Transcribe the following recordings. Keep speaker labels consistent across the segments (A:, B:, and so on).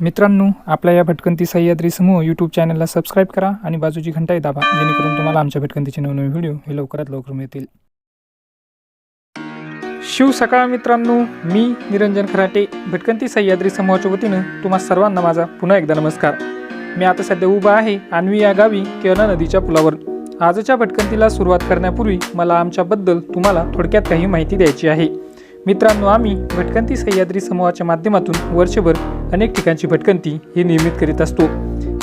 A: मित्रांनो आपल्या या भटकंती सह्याद्री समूह यूट्यूब चॅनलला सबस्क्राईब करा आणि बाजूची घंटाही दाबा जेणेकरून तुम्हाला आमच्या भटकंतीचे नवनवे व्हिडिओ हे लवकरात लवकर मिळतील. शिव सकाळ मित्रांनो मी निरंजन खराटे भटकंती सह्याद्री समूहाच्या वतीनं तुम्हा सर्वांना माझा पुन्हा एकदा नमस्कार. मी आता सध्या उभा आहे आणवी या गावी केळणा नदीच्या पुलावर. आजच्या भटकंतीला सुरुवात करण्यापूर्वी मला आमच्याबद्दल तुम्हाला थोडक्यात काही माहिती द्यायची आहे. मित्रांनो आम्ही भटकंती सह्याद्री समूहाच्या माध्यमातून वर्षभर अनेक ठिकाणची भटकंती ही नियमित करीत असतो.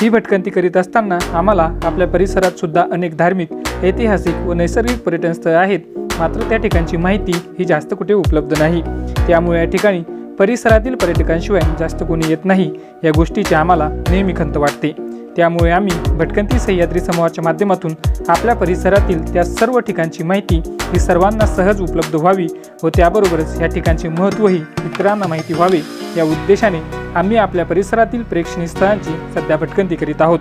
A: ही भटकंती करीत असताना आम्हाला आपल्या परिसरात सुद्धा अनेक धार्मिक ऐतिहासिक व नैसर्गिक पर्यटन स्थळ आहेत. मात्र त्या ठिकाणची माहिती ही जास्त कुठे उपलब्ध नाही. त्यामुळे या ठिकाणी परिसरातील पर्यटकांशिवाय जास्त कोणी येत नाही. या गोष्टीची आम्हाला नेहमी खंत वाटते. त्यामुळे आम्ही भटकंती सह्याद्री समूहाच्या माध्यमातून आपल्या परिसरातील त्या सर्व ठिकाणची माहिती ही सर्वांना सहज उपलब्ध व्हावी व त्याबरोबरच या ठिकाणचे महत्त्वही इतरांना माहिती व्हावे या उद्देशाने आम्ही आपल्या परिसरातील प्रेक्षणीय स्थळांची सध्या भटकंती करीत आहोत.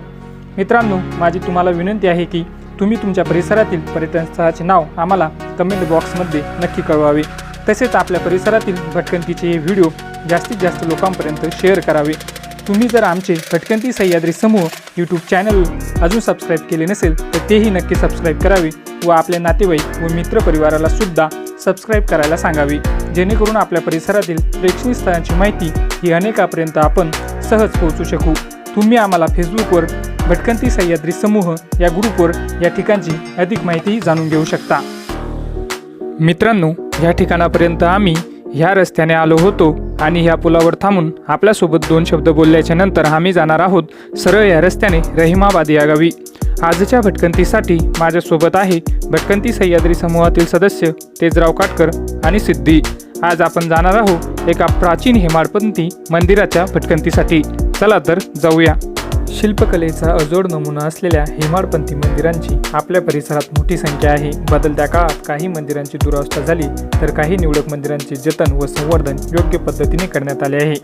A: मित्रांनो माझी तुम्हाला विनंती आहे की तुम्ही तुमच्या परिसरातील पर्यटन स्थळाचे नाव आम्हाला कमेंट बॉक्समध्ये नक्की कळवावे. तसेच आपल्या परिसरातील भटकंतीचे हे व्हिडिओ जास्तीत जास्त लोकांपर्यंत शेअर करावे. तुम्ही जर आमचे भटकंती सह्याद्री समूह यूट्यूब चॅनल अजून सबस्क्राईब केले नसेल तर तेही नक्की सबस्क्राईब करावे व आपल्या नातेवाईक व मित्रपरिवाराला सुद्धा सबस्क्राईब करायला सांगावे. जेणेकरून आपल्या परिसरातील प्रेक्षणीय स्थळांची माहिती ही अनेकापर्यंत आपण सहज पोहोचू शकू. तुम्ही आम्हाला फेसबुकवर भटकंती सह्याद्री समूह या ग्रुपवर या ठिकाणची अधिक माहिती जाणून घेऊ शकता. मित्रांनो या ठिकाणापर्यंत आम्ही ह्या रस्त्याने आलो होतो आणि ह्या पुलावर थांबून आपल्यासोबत दोन शब्द बोलल्याच्या नंतर आम्ही जाणार आहोत सरळ या रस्त्याने रहिमाबाद या गावी. आजच्या भटकंतीसाठी माझ्यासोबत आहे भटकंती सह्याद्री समूहातील सदस्य तेजराव काटकर आणि सिद्धी. आज आपण जाणार आहोत एका प्राचीन हेमाडपंथी मंदिराच्या भटकंतीसाठी. चला तर जाऊया. शिल्पकलेचा अजोड नमुना असलेल्या हेमाडपंथी मंदिरांची आपल्या परिसरात मोठी संख्या आहे. बदलत्या काळात काही मंदिरांची दुरावस्था झाली तर काही निवडक मंदिरांचे जतन व संवर्धन योग्य पद्धतीने करण्यात आले आहे.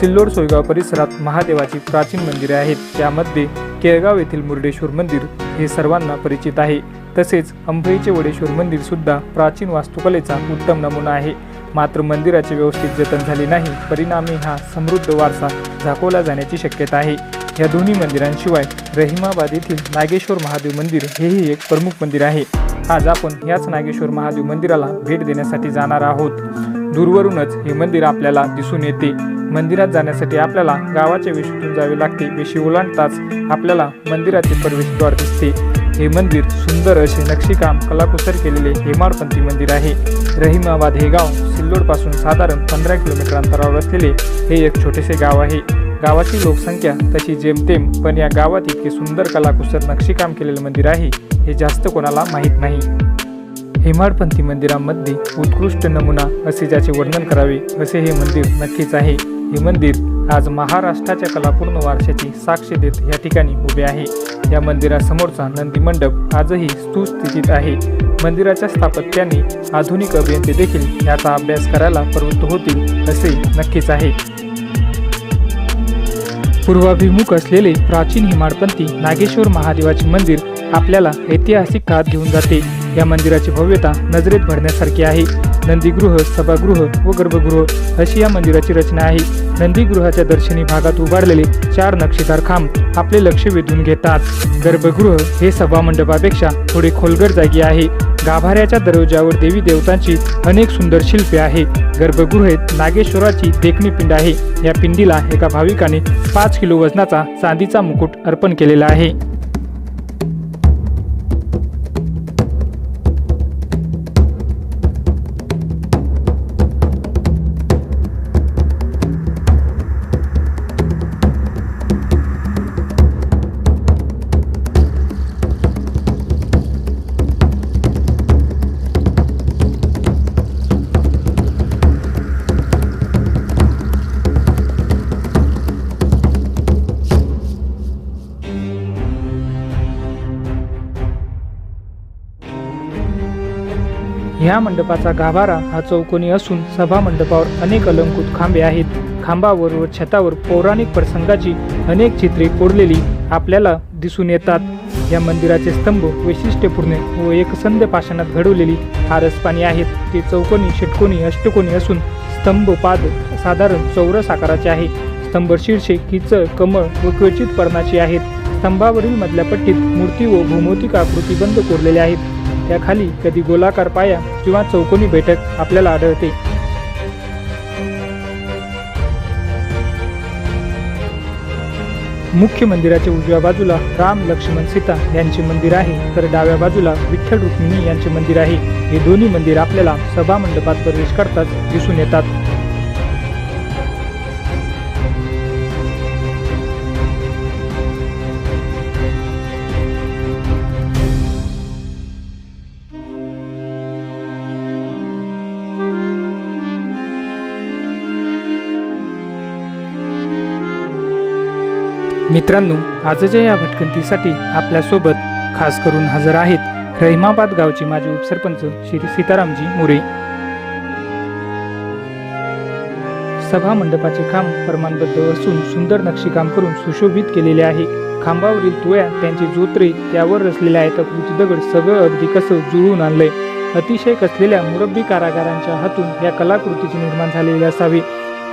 A: सिल्लोड सोयगाव परिसरात महादेवाची प्राचीन मंदिरे आहेत. त्यामध्ये केळगाव येथील मुर्डेश्वर मंदिर हे सर्वांना परिचित आहे. तसेच अंबईचे वडेश्वर मंदिर सुद्धा प्राचीन वास्तुकलेचा उत्तम नमुना आहे. मात्र मंदिराचे व्यवस्थित जतन झाले नाही. परिणामी हा समृद्ध वारसा झाकवला जाण्याची शक्यता आहे. या दोन्ही मंदिरांशिवाय रहिमाबाद येथील नागेश्वर महादेव मंदिर हेही एक प्रमुख मंदिर आहे. आज आपण याच नागेश्वर महादेव मंदिराला भेट देण्यासाठी जाणार आहोत. दूरवरूनच हे मंदिर आपल्याला दिसून येते. मंदिरात जाण्यासाठी आपल्याला गावाच्या वेशीतून जावे लागते. वेशी ओलांडताच आपल्याला मंदिराचे प्रवेशद्वार दिसते. हे मंदिर सुंदर असे नक्षीकाम कलाकुसर केलेले हेमाडपंथी मंदिर आहे. रहिमाबाद हे गाव सिल्लोडपासून साधारण पंधरा किलोमीटर अंतरावर असलेले हे एक छोटेसे गाव आहे. गावाची लोकसंख्या तशी जेमतेम पण या गावात इतके सुंदर कलाकुसर नक्षीकाम केलेले मंदिर आहे हे जास्त कोणाला माहीत नाही. हेमाडपंथी मंदिरामध्ये उत्कृष्ट नमुना असे ज्याचे वर्णन करावे असे हे मंदिर नक्कीच आहे. हे मंदिर आज महाराष्ट्राच्या कलापूर्ण वारशाची साक्ष देत या ठिकाणी उभे आहे. या मंदिरासमोरचा नंदी मंडप आजही सुस्थितीत आहे. मंदिराच्या स्थापत्याने आधुनिक अभियंते देखील याचा अभ्यास करायला प्रवृत्त होतील असे नक्कीच आहे. पूर्वाभिमुख असलेले प्राचीन हिमाडपंथी नागेश्वर महादेवाचे मंदिर आपल्याला ऐतिहासिक काळात घेऊन जाते. या मंदिराची भव्यता नजरेत भरण्यासारखी आहे. नंदीगृह सभागृह व गर्भगृह अशी या मंदिराची रचना आहे. नंदीगृहाच्या दर्शनी भागात उभारलेले चार नक्षीदार खांब आपले लक्ष वेधून घेतात. गर्भगृह हे सभामंडपापेक्षा थोडे खोलगर जागी आहे. गाभाऱ्याच्या दरवाजावर देवी देवतांची अनेक सुंदर शिल्पे आहे. गर्भगृहेत नागेश्वराची देखणी पिंड आहे. या पिंडीला एका भाविकाने पाच किलो वजनाचा चांदीचा मुकुट अर्पण केलेला आहे. ह्या मंडपाचा गाभारा हा चौकोनी असून सभा मंडपावर अनेक अलंकृत खांबे आहेत. खांबावर व छतावर पौराणिक प्रसंगाची अनेक चित्रे कोरलेली आपल्याला दिसून येतात. या मंदिराचे स्तंभ वैशिष्ट्यपूर्ण व एकसंध पाषाणात घडवलेली आरसपाणी आहेत. ते चौकोनी षटकोनी अष्टकोनी असून स्तंभ पाद साधारण चौरस आकाराचे आहे. स्तंभ शीर्षे किचळ कमळ व क्वचित पर्णाची आहेत. स्तंभावरील मधल्या पट्टीत मूर्ती व भूमोतिक आकृती बंद कोरलेल्या आहेत. त्याखाली कधी गोलाकार पाया किंवा चौकोनी बैठक आपल्याला आढळते. मुख्य मंदिराच्या उजव्या बाजूला राम लक्ष्मण सीता यांचे मंदिर आहे. तर डाव्या बाजूला विठ्ठल रुक्मिणी यांचे मंदिर आहे. हे दोन्ही मंदिर आपल्याला सभा मंडपात प्रवेश करताच दिसून येतात. मित्रांनो आजच्या या भटकंतीसाठी आपल्यासोबत खास करून हजर आहेत रहिमाबाद गावचे माजी उपसरपंच श्री सीतारामजी मोरे. सभा मंडपाचे काम प्रमाणबद्ध असून सुंदर नक्षीकाम करून सुशोभित केलेले आहे. खांबावरील तुळ्या त्यांचे जोत्रे त्यावर रचलेले आहेत. आकृती दगड सगळं अगदी कसं जुळून आणलंय. अतिशय कसलेल्या मुरब्बी कारागारांच्या हातून या कलाकृतीचे निर्माण झालेले असावे.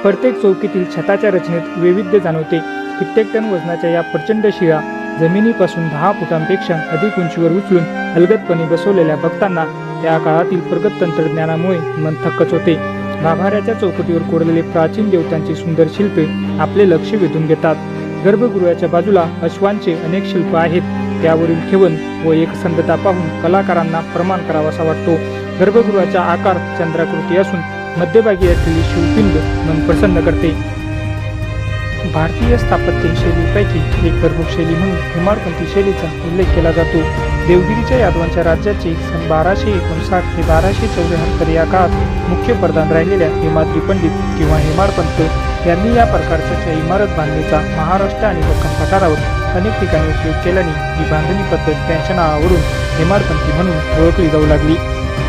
A: प्रत्येक चौकीतील छताच्या रचनेत वैविध्य जाणवते. कित्येक टन वजनाच्या या प्रचंड शिळा जमिनीपासून दहा फुटांपेक्षा अधिक उंचीवर उचलून अलगदपणे बसवलेल्या भक्तांना त्या काळातील प्रगत तंत्रज्ञानामुळे मन थक्कच होते. गाभाऱ्याच्या चौकटीवर कोरलेले प्राचीन देवतांची सुंदर शिल्पे आपले लक्ष वेधून घेतात. गर्भगृहाच्या बाजूला अश्वांचे अनेक शिल्प आहेत. त्यावरील ठेवण व एकसंधता पाहून कलाकारांना प्रमाण करावासा वाटतो. गर्भगृहाचा आकार चंद्राकृती असून मध्यभागी असलेली शिवपिंड मन प्रसन्न करते. भारतीय स्थापत्य शैलीपैकी एक प्रमुख शैली म्हणून हेमाडपंथी शैलीचा उल्लेख केला जातो. देवगिरीच्या यादवांच्या राज्याचे सन बाराशे एकोणसाठ ते बाराशे चौऱ्याहत्तर या काळात मुख्य प्रधान राहिलेल्या हेमाद्री पंडित किंवा हेमाडपंत यांनी या प्रकारच्या इमारत बांधणीचा महाराष्ट्र आणि दख्खन पठारावर अनेक ठिकाणी उपयोग केल्याने ही बांधणी पद्धत त्यांच्या नावावरून हेमाडपंथी म्हणून ओळखली जाऊ लागली.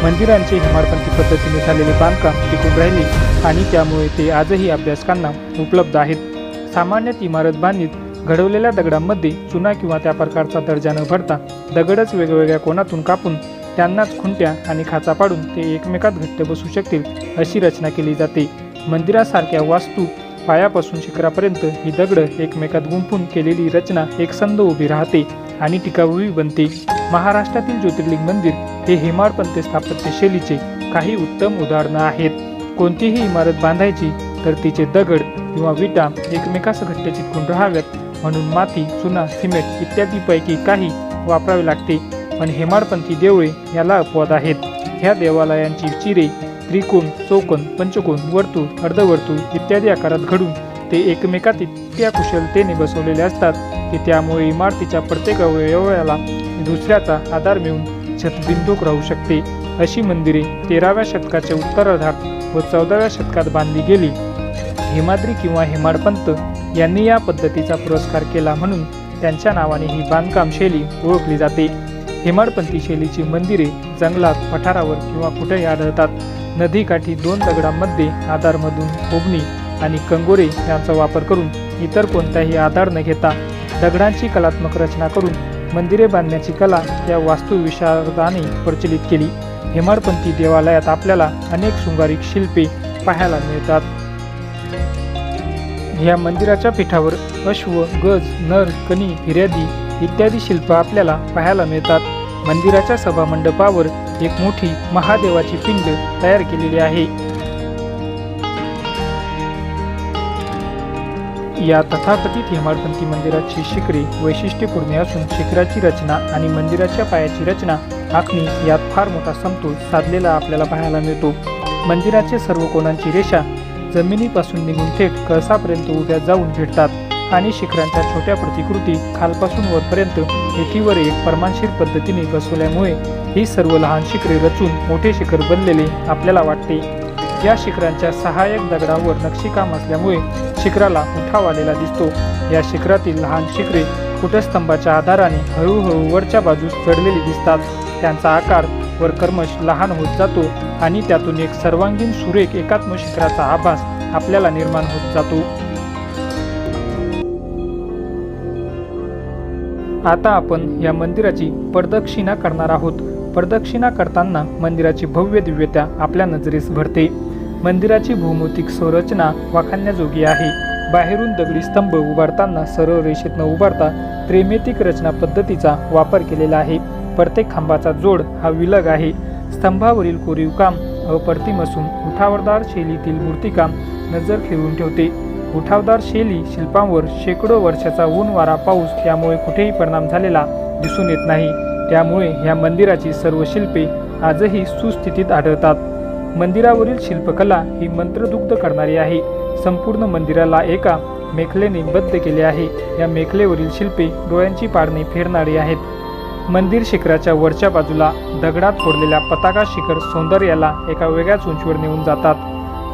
A: मंदिरांचे हेमाडपंथी पद्धतीने झालेले बांधकाम टिकून राहिले आणि त्यामुळे ते आजही अभ्यासकांना उपलब्ध आहेत. सामान्यतः इमारत बांधणीत घडवलेल्या दगडांमध्ये चुना किंवा त्या प्रकारचा दर्जा न भरता दगडच वेगवेगळ्या कोणातून कापून त्यांनाच खुंट्या आणि खाचा पाडून ते एकमेकात घट्ट बसू शकतील अशी रचना केली जाते. मंदिरासारख्या वास्तू पायापासून शिखरापर्यंत ही दगड एकमेकात गुंफून केलेली रचना एकसंध उभी राहते आणि टिकाऊही बनते. महाराष्ट्रातील ज्योतिर्लिंग मंदिर हे हेमाडपंथ स्थापत्यशैलीचे काही उत्तम उदाहरणं आहेत. कोणतीही इमारत बांधायची तर तिचे दगड किंवा विटा एकमेकास घट्ट चिटकून राहाव्यात. म्हणून माती चुना सिमेंट इत्यादीपैकी काही वापरावे लागते. पण हेमाडपंथी देवळे याला अपवाद आहेत. ह्या देवालयांची चिरे त्रिकोण चौकोन पंचकोन वर्तुळ अर्धवर्तुळ इत्यादी आकारात घडून ते एकमेकात इतक्या कुशलतेने बसवलेले असतात की त्यामुळे इमारतीच्या प्रत्येक अवयवाला दुसऱ्याचा आधार मिळून छतबिंदूक राहू शकते. अशी मंदिरे तेराव्या शतकाच्या उत्तरार्धात व चौदाव्या शतकात बांधली गेली. हेमाद्री किंवा हेमाडपंत यांनी या पद्धतीचा पुरस्कार केला म्हणून त्यांच्या नावाने ही बांधकाम शैली ओळखली जाते. हेमाडपंथी शैलीची मंदिरे जंगलात पठारावर किंवा कुठेही आढळतात. नदीकाठी दोन दगडांमध्ये आधारमधून खोबणी आणि कंगोरे यांचा वापर करून इतर कोणताही आधार न घेता दगडांची कलात्मक रचना करून मंदिरे बांधण्याची कला या वास्तुविशारदाने प्रचलित केली. हेमाडपंथी देवालयात आपल्याला अनेक शृंगारिक शिल्पे पाहायला मिळतात. या मंदिराच्या पीठावर अश्व गज नर कणी फिर्यादी इत्यादी शिल्प आपल्याला पाहायला मिळतात. मंदिराच्या सभामंडपावर एक मोठी महादेवाची पिंड तयार केलेली आहे. या तथाकथित हेमाडपंथी मंदिराची शिखरे वैशिष्ट्यपूर्ण असून शिखराची रचना आणि मंदिराच्या पायाची रचना आखणी यात फार मोठा समतोल साधलेला आपल्याला पाहायला मिळतो. मंदिराचे सर्व कोणांची रेषा जमिनीपासून निघून थेट कळसापर्यंत उभ्या जाऊन भेटतात आणि शिखरांच्या छोट्या प्रतिकृती खालपासून वरपर्यंत एकीवर एक परमानशीर पद्धतीने बसवल्यामुळे ही सर्व लहान शिखरे रचून मोठे शिखर बनलेले आपल्याला वाटते. या शिखरांच्या सहाय्यक दगडावर नक्षीकाम असल्यामुळे शिखराला उठाव आलेला दिसतो. या शिखरातील लहान शिखरे कुटस्तंभाच्या आधाराने हळूहळू वरच्या बाजूस चढलेली दिसतात. त्यांचा आकार कर्मश लहान होत जातो आणि त्यातून एक सर्वांगीण सुरेख एकात्म शिखराचा आभास आपल्याला निर्माण होत जातो. आता आपण या मंदिराची प्रदक्षिणा करणार आहोत. प्रदक्षिणा करताना मंदिराची भव्य दिव्यता आपल्या नजरेस भरते. मंदिराची भौमितिक संरचना वाखाणण्याजोगी आहे. बाहेरून दगडी स्तंभ उभारताना सरळ रेषेत न उभारता त्रेमेतिक रचना पद्धतीचा वापर केलेला आहे. प्रत्येक खांबाचा जोड हा विलग आहे. स्तंभावरील कोरीव काम अप्रतिम असून उठावदार शैलीतील मूर्तिकाम नजर खेळून ठेवते. उठावदार शैली शिल्पांवर शेकडो वर्षाचा ऊन वारा पाऊस त्यामुळे कुठेही परिणाम झालेला दिसून येत नाही. त्यामुळे ह्या मंदिराची सर्व शिल्पे आजही सुस्थितीत आढळतात. मंदिरावरील शिल्पकला ही मंत्रदुग्ध करणारी आहे. संपूर्ण मंदिराला एका मेखलेने बद्ध केले आहे. या मेखलेवरील शिल्पे डोळ्यांची पाडणे फेरणारी आहेत. मंदिर शिखराच्या वरच्या बाजूला दगडात फोडलेल्या पताका शिखर सौंदर्याला एका वेगळ्याच उंचीवर नेऊन जातात.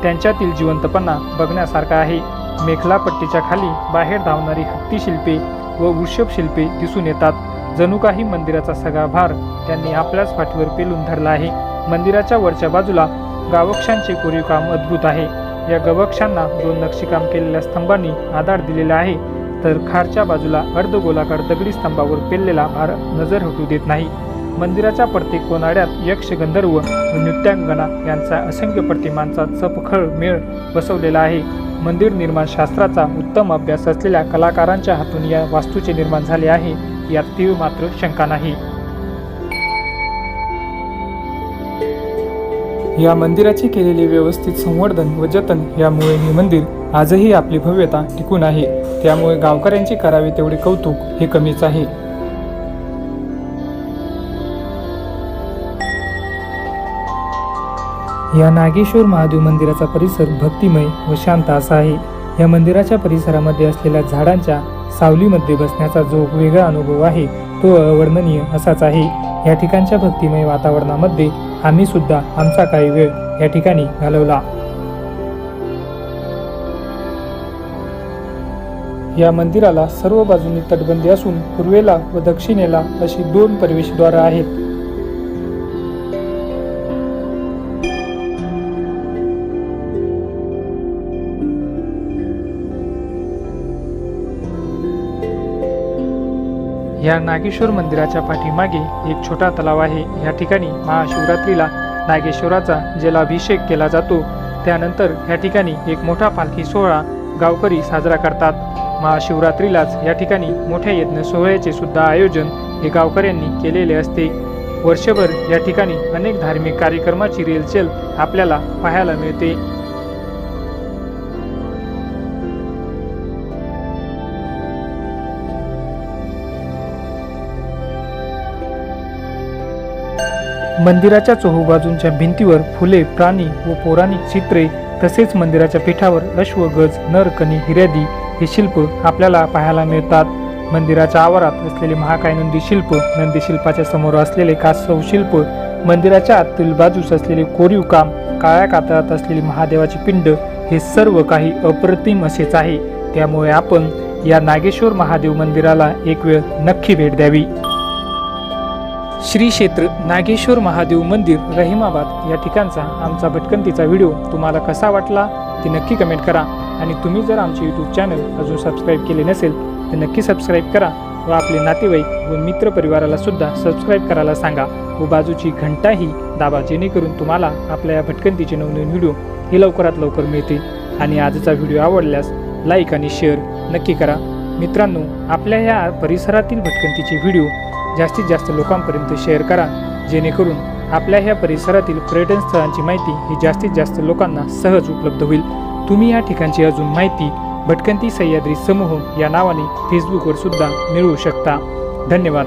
A: त्यांच्यातील जिवंतपणा बघण्यासारखा आहे. मेखला पट्टीच्या खाली बाहेर धावणारी हत्ती शिल्पे व वृषभ शिल्पे दिसून येतात. जणू काही मंदिराचा सगळा भार त्यांनी आपल्याच पाठीवर पेलून धरला आहे. मंदिराच्या वरच्या बाजूला गावक्षांचे कोरीव काम अद्भुत आहे. या गवक्षांना दोन नक्षीकाम केलेल्या स्तंभांनी आधार दिलेला आहे. तर खारच्या बाजूला अर्धगोलाकार दगडी स्तंभावर पेललेला भार नजर हटू देत नाही. मंदिराच्या प्रत्येक कोनाड्यात यक्ष गंधर्व व नृत्यांगना यांचा असंख्य प्रतिमांचा चपखळ मेळ बसवलेला आहे. मंदिर निर्माण शास्त्राचा उत्तम अभ्यास असलेल्या कलाकारांच्या हातून या वास्तूचे निर्माण झाले आहे यात तीळ मात्र शंका नाही. या मंदिराचे केलेले व्यवस्थित संवर्धन व जतन यामुळे हे मंदिर आजही आपली भव्यता टिकून आहे. त्यामुळे गावकऱ्यांची करावे तेवढे कौतुक हे कमीच आहे. या नागेश्वर महादेव मंदिराचा परिसर भक्तिमय व शांत असा आहे. या मंदिराच्या परिसरामध्ये असलेल्या झाडांच्या सावलीमध्ये बसण्याचा जो वेगळा अनुभव आहे तो अवर्णनीय असाच आहे. या ठिकाणच्या भक्तिमय वातावरणामध्ये आम्ही सुद्धा आमचा काही वेळ या ठिकाणी घालवला. या मंदिराला सर्व बाजूंनी तटबंदी असून पूर्वेला व दक्षिणेला अशी दोन प्रवेशद्वार आहेत. या नागेश्वर मंदिराच्या पाठीमागे एक छोटा तलाव आहे. या ठिकाणी महाशिवरात्रीला नागेश्वराचा जलाभिषेक केला जातो. त्यानंतर या ठिकाणी एक मोठा पालखी सोहळा गावकरी साजरा करतात. महाशिवरात्रीलाच या ठिकाणी मोठ्या यज्ञ सोहळ्याचे सुद्धा आयोजन हे गावकऱ्यांनी केलेले असते. वर्षभर या ठिकाणी अनेक धार्मिक कार्यक्रमाची रेलचेल आपल्याला पाहायला मिळते. मंदिराच्या चोहोबाजूंच्या भिंतीवर फुले प्राणी व पौराणिक चित्रे तसेच मंदिराच्या पीठावर अश्व गज नरकणी हिर्यादी हे शिल्प आपल्याला पाहायला मिळतात. मंदिराच्या आवारात असलेले महाकाय नंदी शिल्प नंदी शिल्पाच्या समोर असलेले कासव शिल्प मंदिराच्या आतील बाजूस असलेले कोरीव काम काळ्या कातळात असलेली महादेवाची पिंड हे सर्व काही अप्रतिम असेच आहे. त्यामुळे आपण या नागेश्वर महादेव मंदिराला एक वेळ नक्की भेट द्यावी. श्री क्षेत्र नागेश्वर महादेव मंदिर रहिमाबाद या ठिकाणचा आमचा भटकंतीचा व्हिडिओ तुम्हाला कसा वाटला ते नक्की कमेंट करा. आणि तुम्ही जर आमचे यूट्यूब चॅनल अजून सबस्क्राईब केले नसेल तर नक्की सबस्क्राईब करा व आपले नातेवाईक व मित्रपरिवाराला सुद्धा सबस्क्राईब करायला सांगा. व बाजूची घंटाही दाबा जेणेकरून तुम्हाला आपल्या या भटकंतीचे नवनवीन व्हिडिओ हे लवकरात लवकर मिळतील. आणि आजचा व्हिडिओ आवडल्यास लाईक आणि शेअर नक्की करा. मित्रांनो आपल्या ह्या परिसरातील भटकंतीचे व्हिडिओ जास्तीत जास्त लोकांपर्यंत शेअर करा. जेणेकरून आपल्या ह्या परिसरातील पर्यटन स्थळांची माहिती ही जास्तीत जास्त लोकांना सहज उपलब्ध होईल. तुम्ही या ठिकाणची अजून माहिती भटकंती सह्याद्री समूह या नावाने फेसबुकवर सुद्धा मिळवू शकता. धन्यवाद.